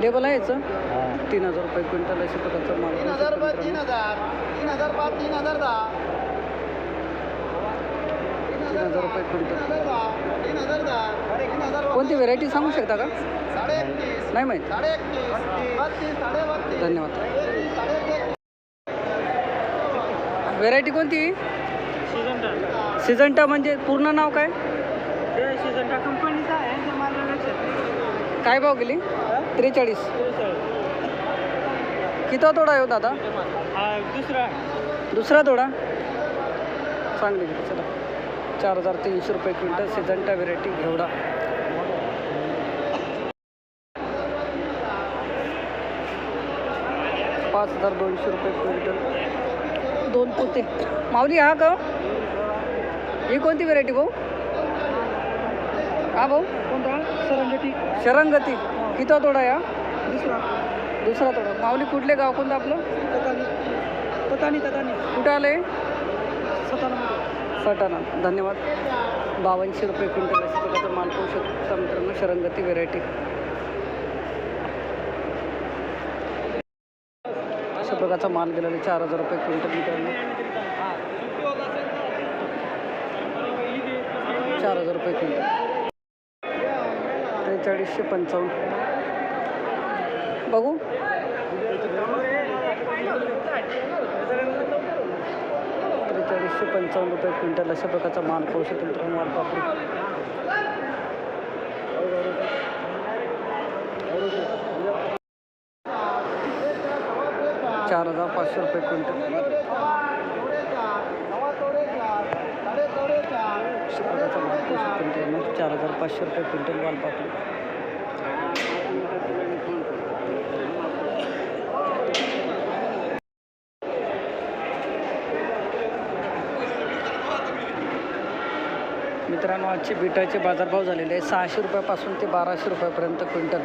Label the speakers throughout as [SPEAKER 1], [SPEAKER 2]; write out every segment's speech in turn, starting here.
[SPEAKER 1] Label आहे याचं. तीन हजार रुपये क्विंटल अशा प्रकारचा माल.
[SPEAKER 2] तीन हजार रुपये तीन. हजार. तीन हजार पाच तीन हजार दहा.
[SPEAKER 1] तीन हजार रुपये क्विंटल.
[SPEAKER 2] तीन हजार दहा तीन हजार दहा. तीन हजार
[SPEAKER 1] कोणती व्हेरायटी सांगू शकता का?
[SPEAKER 2] साडे एकतीस
[SPEAKER 1] नाही माहीत.
[SPEAKER 2] साडे एकतीस बत्तीस साडे बत्तीस
[SPEAKER 1] धन्यवाद व्हेरायटी कोणती सिजंटा म्हणजे पूर्ण नाव काय?
[SPEAKER 2] सीझनचा कंपनीचा आहे ते मला लक्षात
[SPEAKER 1] काय भाव गेली? त्रेचाळीस. किती तोडा आहे हो दादा?
[SPEAKER 2] दुसरा
[SPEAKER 1] दुसरा तोडा? चांगली चला. चार हजार तीनशे रुपये क्विंटल सिजंटा व्हेरायटी घेवडा. पाच हजार दोनशे रुपये क्विंटल. दोन पोते. माऊली हा का? ही कोणती व्हेरायटी भाऊ? हा भाऊ?
[SPEAKER 2] कोणता? सर
[SPEAKER 1] शरंगती. किती तोडा या.
[SPEAKER 2] दुसरा.
[SPEAKER 1] दुसरा तोडा. माऊली कुठले गाव? कोणतं आपलं?
[SPEAKER 2] ततानी ततानी
[SPEAKER 1] कुठं आलं आहे
[SPEAKER 2] सताना.
[SPEAKER 1] सटाणा धन्यवाद. बावनशे रुपये क्विंटल प्रकारचा माल पाहू शकता मित्रांनो. शरंगती व्हेरायटी. अशा प्रकारचा माल गेलेला चार हजार रुपये क्विंटल मित्रांनो. चार हजार रुपये क्विंटल. त्रेचाळीसशे पंचावन्न. बघू. त्रेचाळीसशे पंचावन्न रुपये क्विंटल अशा प्रकारचा माल पाहू शकतो मित्रांनो माल पापडी. चार हजार पाचशे रुपये क्विंटल. प्रकारचा माल चार हजार पाचशे रुपये क्विंटल माल मित्रांनो आजचे बिटाचे बाजारभाव झालेले आहे सहाशे रुपयापासून ते बाराशे रुपयापर्यंत क्विंटल.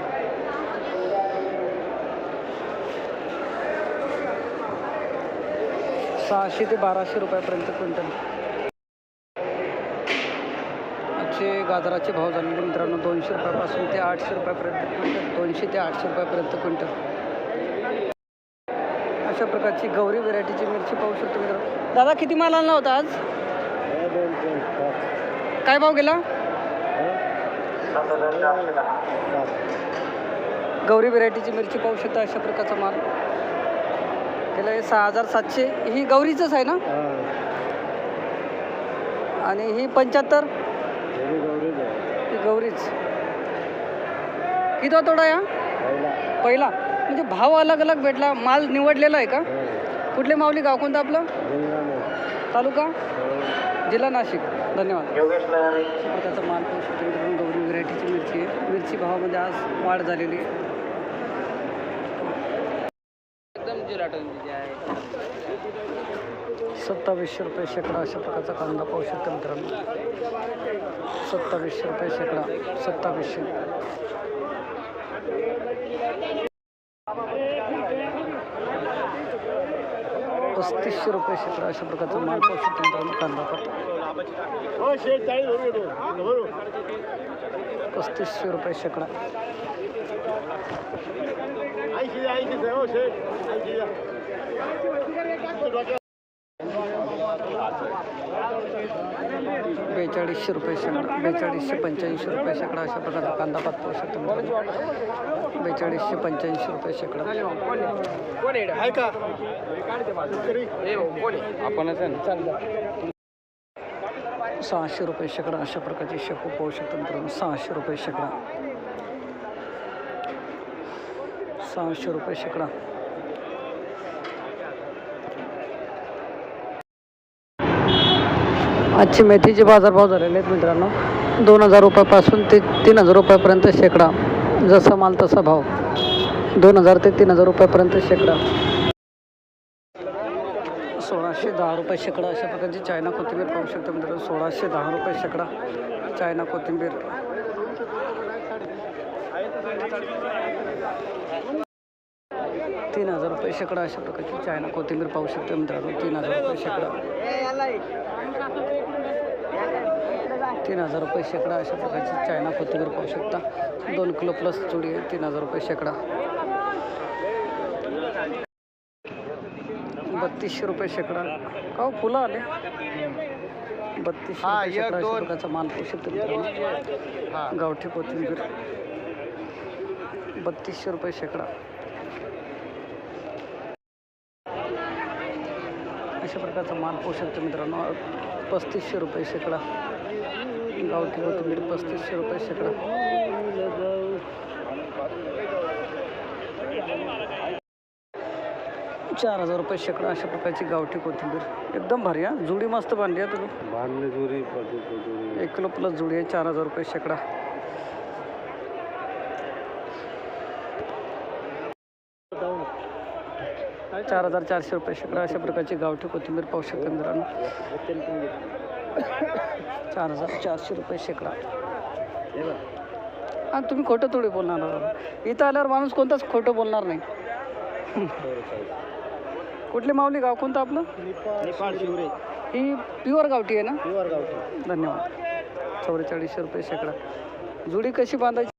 [SPEAKER 1] सहाशे ते बाराशे रुपयापर्यंत क्विंटल. आजचे गाजराचे भाव झालेले मित्रांनो दोनशे रुपयापासून ते आठशे रुपयापर्यंत क्विंटल. दोनशे ते आठशे रुपयापर्यंत क्विंटल. अशा प्रकारची गौरी व्हेरायटीची मिरची पाहू शकतो मित्रांनो. दादा किती माल आणला होता आज? काय भाव गेला? गौरी व्हेरायटीची मिरची पाहू शकता अशा प्रकारचा माल. गेला आहे सहा हजार सातशे. ही गौरीचंच आहे ना? आणि ही पंच्याहत्तर? ही गौरीच किती तोडा या? पहिला. म्हणजे भाव अलग अलग भेटला. माल निवडलेला आहे का? कुठले माऊली गाव कोणतं आपलं? तालुका? जिल्हा नाशिक. धन्यवाद. त्याचा माल पाहू शकतो मित्रांनो गौरी व्हेरायटीची मिरची आहे. मिरची भावामध्ये आज वाढ झालेली आहे.
[SPEAKER 2] एकदम जिराटन आहे.
[SPEAKER 1] सत्तावीसशे रुपये शेकडा अशा प्रकारचा कांदा पाहू शकतो मित्रांनो. सत्तावीसशे रुपये शेकडा. सत्तावीसशे. पस्तीसशे रुपये शेकडा अशा प्रकारचा माल पाहू शकतो मित्रांनो कांदा पात पस्तीसशे रुपये शेकडा. अडीचशे रुपये शेकडा बेचाळीसशे पंच्याऐंशी रुपये शेकडा अशा प्रकारचा कांदा पात पाहू शकतो मित्रांनो बेचाळीसशे पंच्याऐंशी रुपये शेकडा.
[SPEAKER 2] आपण
[SPEAKER 1] सहाशे रुपये शेकडा अशा प्रकारचे शेकू पाहू शकतो मित्रांनो. सहाशे रुपये शेकडा. सहाशे रुपये शेकडा. आजचे मेथीचे बाजारभाव झालेले आहेत मित्रांनो. दोन हजार रुपयापासून ते तीन हजार रुपयापर्यंत शेकडा. जसा माल तसा भाव. दोन हजार ते तीन हजार रुपयापर्यंत शेकडा. सोळाशे दहा रुपये शेकडा अशा प्रकारची चायना कोथिंबीर पाहू शकता मित्रांनो. सोळाशे दहा रुपये शेकडा चायना कोथिंबीर. रुपये शेकडा अशा प्रकारची चायना कोथिंबीर पाहू शकते मित्रांनो. तीन हजार रुपये शेकडा. तीन हजार रुपये शेकडा अशा प्रकारची चायना कोथिंबीर पाहू शकता. दोन किलो प्लस चुडी आहे तीन हजार रुपये शेकडा. बत्तीसशे रुपये शेकडा. का फुलं आले? बत्तीसशे अशा प्रकारचा माल पाहू शकतो मित्रांनो. गावठी कोथिंबीर. बत्तीसशे रुपये शेकडा. अशा प्रकारचा माल पोषक शकतो मित्रांनो पस्तीसशे रुपये शेकडा. गावठी कोथिंबीर पस्तीसशे रुपये शेकडा. चार हजार रुपये शेकडा अशा प्रकारची गावठी कोथिंबीर. एकदम भारी हा? जुडी मस्त बांधली आहे तुम्ही एक किलो प्लस जुडी आहे चार हजार रुपये शेकडा. चार हजार चारशे रुपये शेकडा अशा प्रकारची गावठी कोथिंबीर पाहू शकता मित्रांनो. चार हजार चारशे रुपये शेकडा. हां तुम्ही खोटं थोडी बोलणार. इथं आल्यावर माणूस कोणताच खोटं बोलणार नाही. कुठली माऊली गाव कोणतं आपलं? ही प्युअर गावठी आहे ना?
[SPEAKER 3] प्युअर गावठी.
[SPEAKER 1] धन्यवाद. चौवेचाळीसशे रुपये शेकडा. जुडी कशी बांधायची?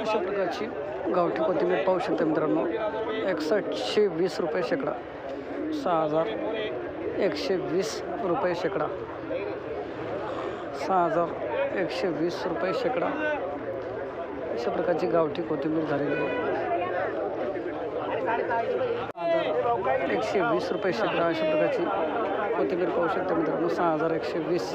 [SPEAKER 1] अशा प्रकारची गावठी कोथिंबीर पाहू शकता मित्रांनो. एकसष्टशे वीस रुपये शेकडा. सहा हजार एकशे वीस रुपये शेकडा. सहा हजार एकशे वीस रुपये शेकडा. अशा प्रकारची गावठी कोथिंबीर झालेली आहे. हजार एकशे वीस रुपये शेकडा अशा प्रकारची कोथिंबीर पाहू शकता मित्रांनो. सहा हजार एकशे वीस